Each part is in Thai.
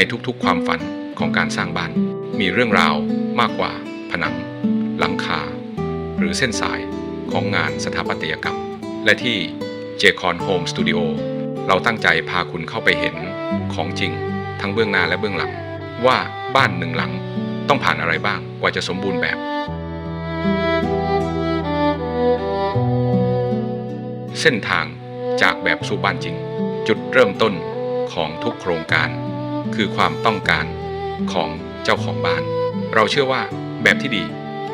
ในทุกๆความฝันของการสร้างบ้าน มีเรื่องราวมากกว่า ผนัง หลังคา หรือเส้นสายของงานสถาปัตยกรรม และที่ j c o n Home Studio เราตั้งใจพาคุณเข้าไปเห็นของจริง ทั้งเบื้องหน้าและเบื้องหลัง ว่าบ้านหนึ่งหลังต้องผ่านอะไรบ้างกว่าจะสมบูรณ์แบบ เส้นทางจากแบบสู่บ้านจริง จุดเริ่มต้นของทุกโครงการ คือความต้องการของเจ้าของบ้าน เราเชื่อว่าแบบที่ดี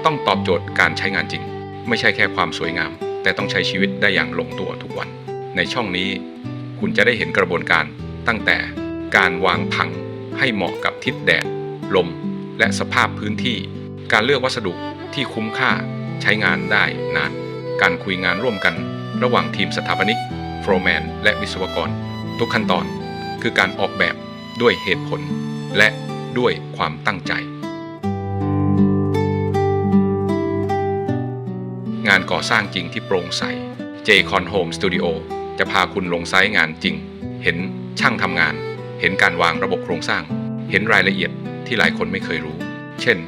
ต้องตอบโจทย์การใช้งานจริง ไม่ใช่แค่ความสวยงาม แต่ต้องใช้ชีวิตได้อย่างลงตัวทุกวัน ในช่องนี้ คุณจะได้เห็นกระบวนการตั้งแต่การวางผังให้เหมาะกับทิศแดด ลม และสภาพพื้นที่ การเลือกวัสดุที่คุ้มค่าใช้งานได้นาน การคุยงานร่วมกันระหว่างทีมสถาปนิก โฟร์แมน และวิศวกร ทุกขั้นตอนคือการออกแบบ ด้วยเหตุผล และด้วยความตั้งใจ งานก่อสร้างจริงที่โปร่งใส j c o n Home Studio จะพาคุณลงไซต์งานจริง เห็นช่างทำงาน เห็นการวางระบบโครงสร้าง เห็นรายละเอียดที่หลายคนไม่เคยรู้ เช่น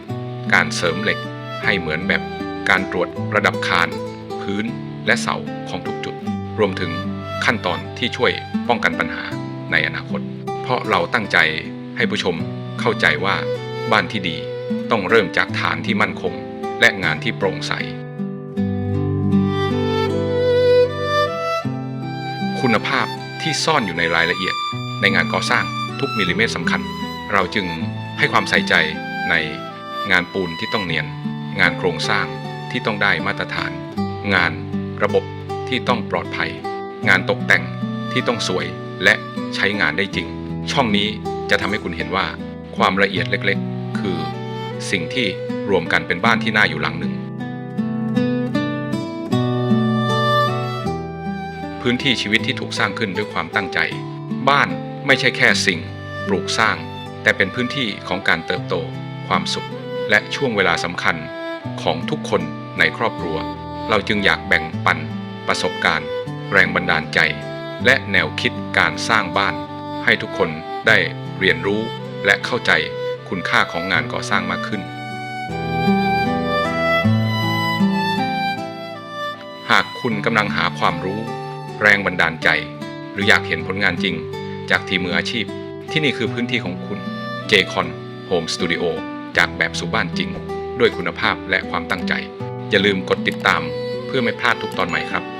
การเสริมเหล็กให้เหมือนแบบการตรวจระดับคาน พื้นและเสาของทุกจุด รวมถึงขั้นตอนที่ช่วยป้องกันปัญหาในอนาคต เพราะเราตั้งใจให้ผู้ชมเข้าใจว่าบ้านที่ดีต้องเริ่มจากฐานที่มั่นคง และงานที่โปร่งใส คุณภาพที่ซ่อนอยู่ในรายละเอียด ในงานก่อสร้างทุกมิลลิเมตรสำคัญ เราจึงให้ความใส่ใจในงานปูนที่ต้องเนียน งานโครงสร้างที่ต้องได้มาตรฐาน งานระบบที่ต้องปลอดภัย งานตกแต่งที่ต้องสวยและใช้งานได้จริง ช่องนี้จะทำให้คุณเห็นว่าความละเอียดเล็กๆ คือสิ่งที่รวมกันเป็นบ้านที่น่าอยู่หลังหนึ่ง พื้นที่ชีวิตที่ถูกสร้างขึ้นด้วยความตั้งใจ บ้านไม่ใช่แค่สิ่งปลูกสร้าง แต่เป็นพื้นที่ของการเติบโต ความสุข และช่วงเวลาสำคัญของทุกคนในครอบครัว เราจึงอยากแบ่งปัน ประสบการณ์ แรงบันดาลใจ และแนวคิดการสร้างบ้าน ให้ทุกคนได้เรียนรู้และเข้าใจคุณค่าของงานก่อสร้างมากขึ้น หากคุณกำลังหาความรู้ แรงบันดาลใจ หรืออยากเห็นผลงานจริง จากทีมมืออาชีพ ที่นี่คือพื้นที่ของคุณ j c o n Home Studio จากแบบสู่บ้านจริง ด้วยคุณภาพและความตั้งใจ อย่าลืมกดติดตามเพื่อไม่พลาดทุกตอนใหม่ครับ